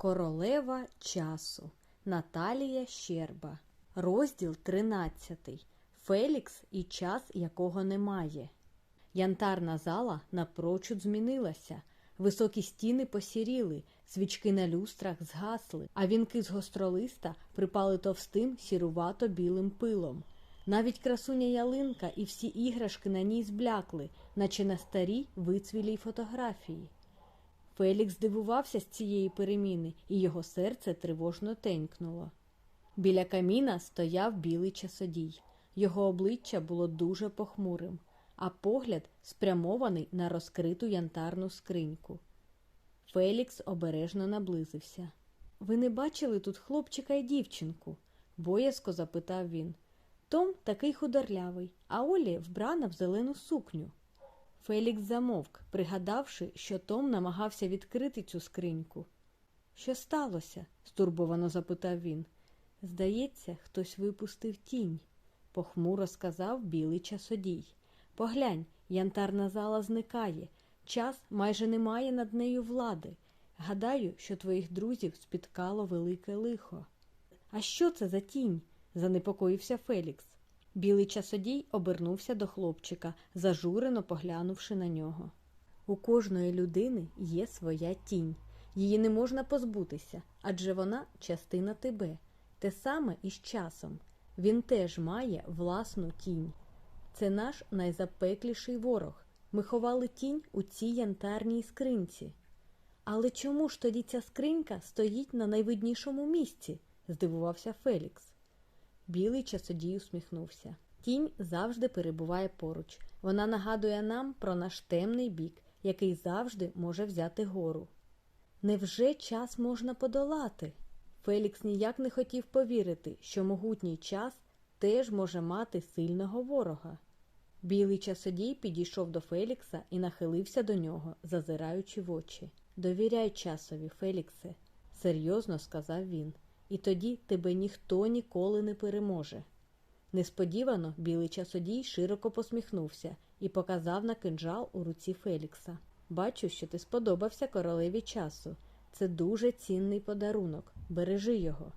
Королева часу Наталія Щерба. Розділ 13. Фелікс і час, якого немає. Янтарна зала напрочуд змінилася. Високі стіни посіріли, свічки на люстрах згасли, а вінки з гостролиста припали товстим сірувато білим пилом. Навіть красуня ялинка і всі іграшки на ній зблякли, наче на старій вицвілій фотографії. Фелікс здивувався з цієї переміни, і його серце тривожно тенькнуло. Біля каміна стояв білий часодій. Його обличчя було дуже похмурим, а погляд спрямований на розкриту янтарну скриньку. Фелікс обережно наблизився. Ви не бачили тут хлопчика і дівчинку? боязко запитав він. Том такий худорлявий, а Олі вбрана в зелену сукню. Фелікс замовк, пригадавши, що Том намагався відкрити цю скриньку. Що сталося? стурбовано запитав він. Здається, хтось випустив тінь, похмуро сказав білий часодій. Поглянь, янтарна зала зникає, час майже не має над нею влади. Гадаю, що твоїх друзів спіткало велике лихо. А що це за тінь? занепокоївся Фелікс. Білий часодій обернувся до хлопчика, зажурено поглянувши на нього. У кожної людини є своя тінь. Її не можна позбутися, адже вона частина тебе. Те саме і з часом. Він теж має власну тінь. Це наш найзапекліший ворог. Ми ховали тінь у цій янтарній скринці. Але чому ж тоді ця скринька стоїть на найвиднішому місці? здивувався Фелікс. Білий часодій усміхнувся. Тінь завжди перебуває поруч. Вона нагадує нам про наш темний бік, який завжди може взяти гору. Невже час можна подолати? Фелікс ніяк не хотів повірити, що могутній час теж може мати сильного ворога. Білий часодій підійшов до Фелікса і нахилився до нього, зазираючи в очі. Довіряй часові, Феліксе, серйозно сказав він, і тоді тебе ніхто ніколи не переможе. Несподівано білий часодій широко посміхнувся і показав на кинджал у руці Фелікса. Бачу, що ти сподобався королеві часу. Це дуже цінний подарунок. Бережи його.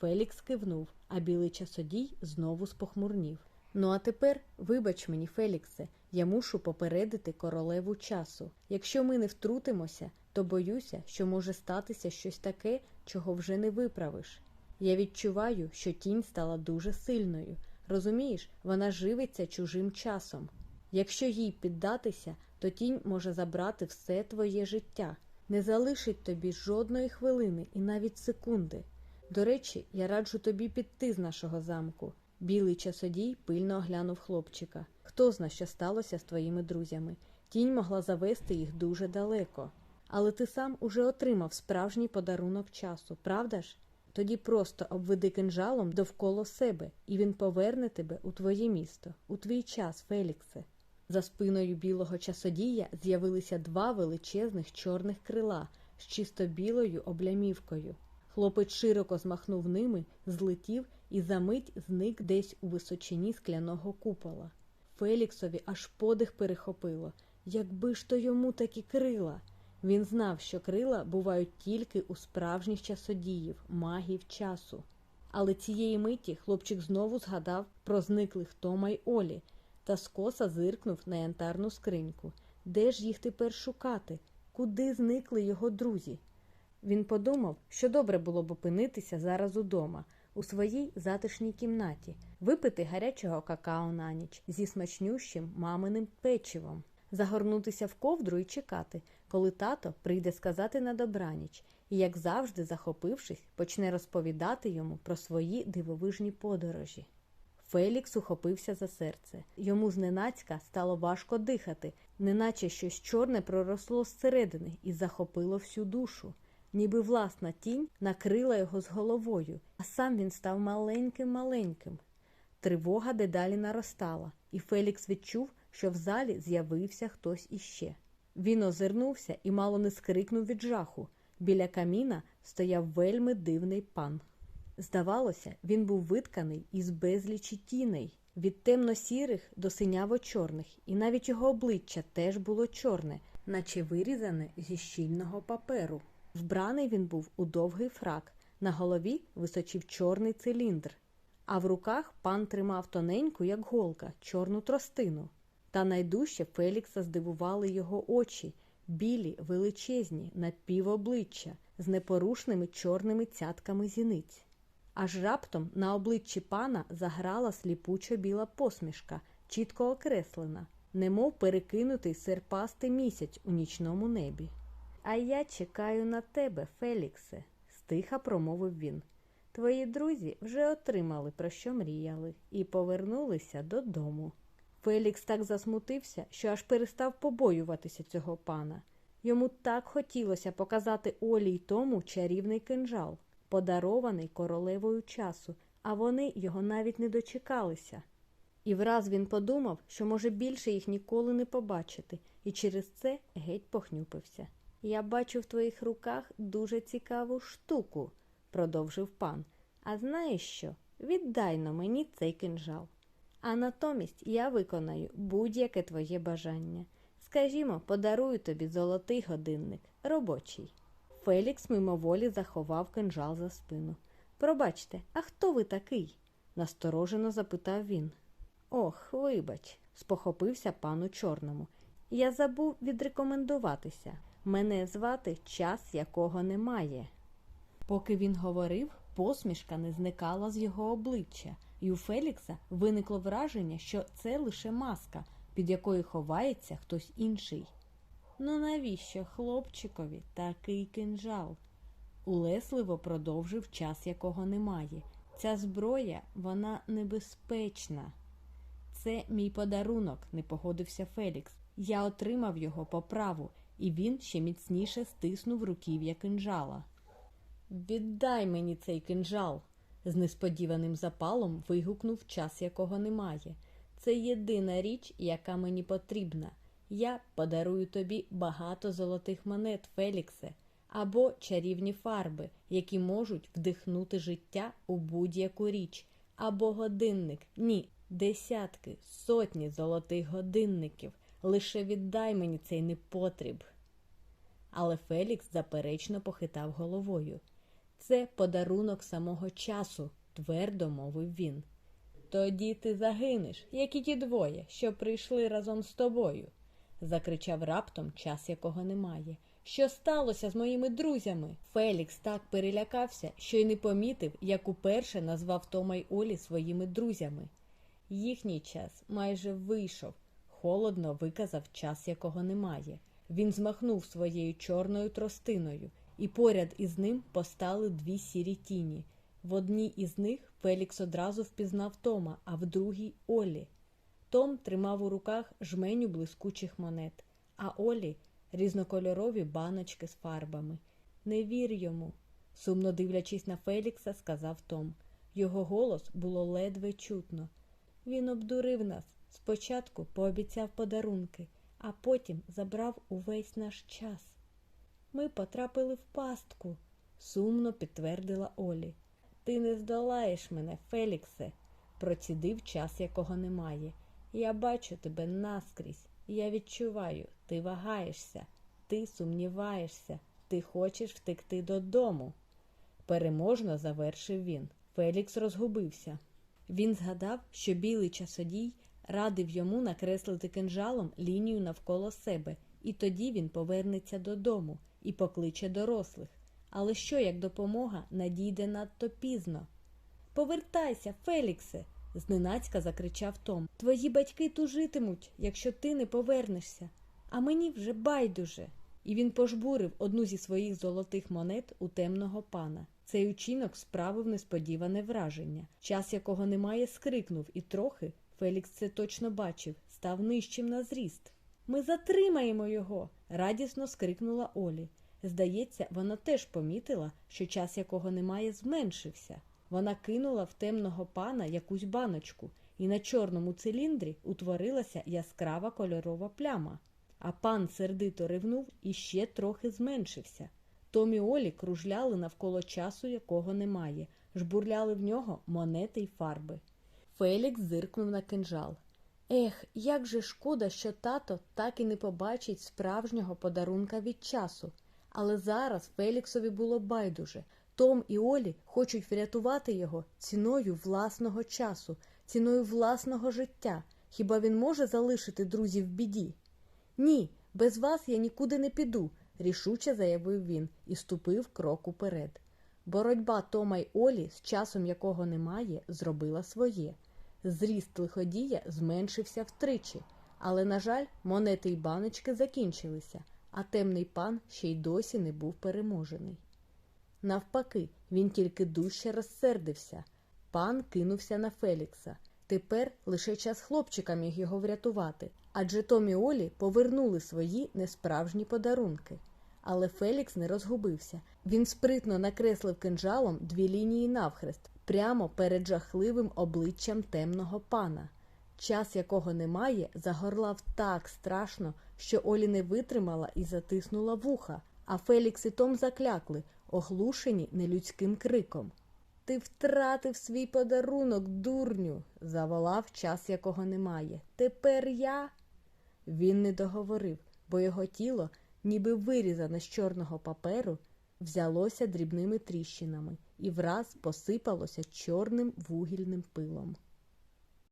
Фелікс кивнув, а білий часодій знову спохмурнів. Ну а тепер, вибач мені, Феліксе, я мушу попередити королеву часу. Якщо ми не втрутимося, то боюся, що може статися щось таке, чого вже не виправиш. Я відчуваю, що тінь стала дуже сильною. Розумієш, вона живиться чужим часом. Якщо їй піддатися, то тінь може забрати все твоє життя, не залишить тобі жодної хвилини і навіть секунди. До речі, я раджу тобі піти з нашого замку. Білий часодій пильно оглянув хлопчика. Хто зна, що сталося з твоїми друзями? Тінь могла завести їх дуже далеко. Але ти сам уже отримав справжній подарунок часу, правда ж? Тоді просто обведи кинжалом довкола себе, і він поверне тебе у твоє місто, у твій час, Феліксе. За спиною білого часодія з'явилися два величезних чорних крила з чисто білою облямівкою. Хлопець широко змахнув ними, злетів і за мить зник десь у височині скляного купола. Феліксові аж подих перехопило. Якби ж то йому такі крила. Він знав, що крила бувають тільки у справжніх часодіїв, магів часу. Але цієї миті хлопчик знову згадав про зниклих Тома й Олі та скоса зиркнув на янтарну скриньку. Де ж їх тепер шукати? Куди зникли його друзі? Він подумав, що добре було б опинитися зараз удома, у своїй затишній кімнаті, випити гарячого какао на ніч зі смачнющим маминим печивом, загорнутися в ковдру і чекати, коли тато прийде сказати на добраніч, і, як завжди, захопившись, почне розповідати йому про свої дивовижні подорожі. Фелікс ухопився за серце. Йому зненацька стало важко дихати, неначе щось чорне проросло зсередини і захопило всю душу. Ніби власна тінь накрила його з головою, а сам він став маленьким-маленьким. Тривога дедалі наростала, і Фелікс відчув, що в залі з'явився хтось іще. Він озирнувся і мало не скрикнув від жаху. Біля каміна стояв вельми дивний пан. Здавалося, він був витканий із безлічі тіней, від темно-сірих до синяво-чорних, і навіть його обличчя теж було чорне, наче вирізане зі щільного паперу. Вбраний він був у довгий фрак, на голові височив чорний циліндр, а в руках пан тримав тоненьку, як голка, чорну тростину. Та найдужче Фелікса здивували його очі, білі, величезні, напівобличчя, з непорушними чорними цятками зіниць. Аж раптом на обличчі пана заграла сліпучо біла посмішка, чітко окреслена, немов перекинутий серпастий місяць у нічному небі. А я чекаю на тебе, Феліксе, стиха промовив він. Твої друзі вже отримали, про що мріяли, і повернулися додому. Фелікс так засмутився, що аж перестав побоюватися цього пана. Йому так хотілося показати Олі й тому чарівний кинжал, подарований королевою часу, а вони його навіть не дочекалися. І враз він подумав, що може більше їх ніколи не побачити, і через це геть похнюпився. Я бачу в твоїх руках дуже цікаву штуку, продовжив пан. А знаєш що? Віддай но мені цей кинжал. А натомість я виконаю будь-яке твоє бажання. Скажімо, подарую тобі золотий годинник, робочий. Фелікс мимоволі заховав кинжал за спину. Пробачте, а хто ви такий? насторожено запитав він. Ох, вибач, спохопився пану чорному. Я забув відрекомендуватися. Мене звати час, якого немає. Поки він говорив, посмішка не зникала з його обличчя, і у Фелікса виникло враження, що це лише маска, під якою ховається хтось інший. Ну навіщо хлопчикові такий кинжал? Улесливо продовжив час, якого немає. Ця зброя, вона небезпечна. Це мій подарунок, не погодився Фелікс. Я отримав його по праву, і він ще міцніше стиснув руків'я кинжала. Віддай мені цей кинжал, з несподіваним запалом вигукнув час, якого немає. Це єдина річ, яка мені потрібна. Я подарую тобі багато золотих монет, Феліксе, або чарівні фарби, які можуть вдихнути життя у будь-яку річ, або годинник. Ні, десятки, сотні золотих годинників. Лише віддай мені цей непотріб. Але Фелікс заперечно похитав головою. Це подарунок самого часу, твердо мовив він. Тоді ти загинеш, як і ті двоє, що прийшли разом з тобою, закричав раптом час, якого немає. Що сталося з моїми друзями? Фелікс так перелякався, що й не помітив, як уперше назвав Тома й Олі своїми друзями. Їхній час майже вийшов, холодно виказав час, якого немає. Він змахнув своєю чорною тростиною, і поряд із ним постали дві сірі тіні. В одній із них Фелікс одразу впізнав Тома, а в другій Олі. Том тримав у руках жменю блискучих монет, а Олі різнокольорові баночки з фарбами. Не вір йому, сумно дивлячись на Фелікса, сказав Том. Його голос було ледве чутно. Він обдурив нас. Спочатку пообіцяв подарунки, а потім забрав увесь наш час. Ми потрапили в пастку, сумно підтвердила Олі. Ти не здолаєш мене, Феліксе, процідив час, якого немає. Я бачу тебе наскрізь, я відчуваю, ти вагаєшся, ти сумніваєшся, ти хочеш втекти додому. Переможно завершив він. Фелікс розгубився. Він згадав, що білий часодій радив йому накреслити кинжалом лінію навколо себе, і тоді він повернеться додому і покличе дорослих. Але що як допомога надійде надто пізно? Повертайся, Феліксе, зненацька закричав Том. Твої батьки тужитимуть, якщо ти не повернешся, а мені вже байдуже. І він пожбурив одну зі своїх золотих монет у темного пана. Цей учинок справив несподіване враження, час якого немає, скрикнув, і трохи Фелікс це точно бачив, став нижчим на зріст. Ми затримаємо його. радісно скрикнула Олі. Здається, вона теж помітила, що час якого немає, зменшився. Вона кинула в темного пана якусь баночку, і на чорному циліндрі утворилася яскрава кольорова пляма. А пан сердито ревнув і ще трохи зменшився. Том і Олі кружляли навколо часу, якого немає, жбурляли в нього монети й фарби. Фелікс зиркнув на кинжал. Ех, як же шкода, що тато так і не побачить справжнього подарунка від часу. Але зараз Феліксові було байдуже. Том і Олі хочуть врятувати його ціною власного часу, ціною власного життя. Хіба він може залишити друзів в біді? Ні, без вас я нікуди не піду, рішуче заявив він і ступив крок уперед. Боротьба Тома й Олі, з часом якого немає, зробила своє. Зріст лиходія зменшився втричі, але, на жаль, монети й баночки закінчилися, а темний пан ще й досі не був переможений. Навпаки, він тільки дужче розсердився. Пан кинувся на Фелікса. Тепер лише час хлопчика міг його врятувати, адже Том і Олі повернули свої несправжні подарунки. Але Фелікс не розгубився. Він спритно накреслив кинджалом дві лінії навхрест, прямо перед жахливим обличчям темного пана. Час, якого немає, загорлав так страшно, що Олі не витримала і затиснула вуха, а Фелікс і Том заклякли, оглушені нелюдським криком. Ти втратив свій подарунок, дурню, заволав час, якого немає. Тепер я. Він не договорив, бо його тіло, ніби вирізане з чорного паперу, взялося дрібними тріщинами і враз посипалося чорним вугільним пилом.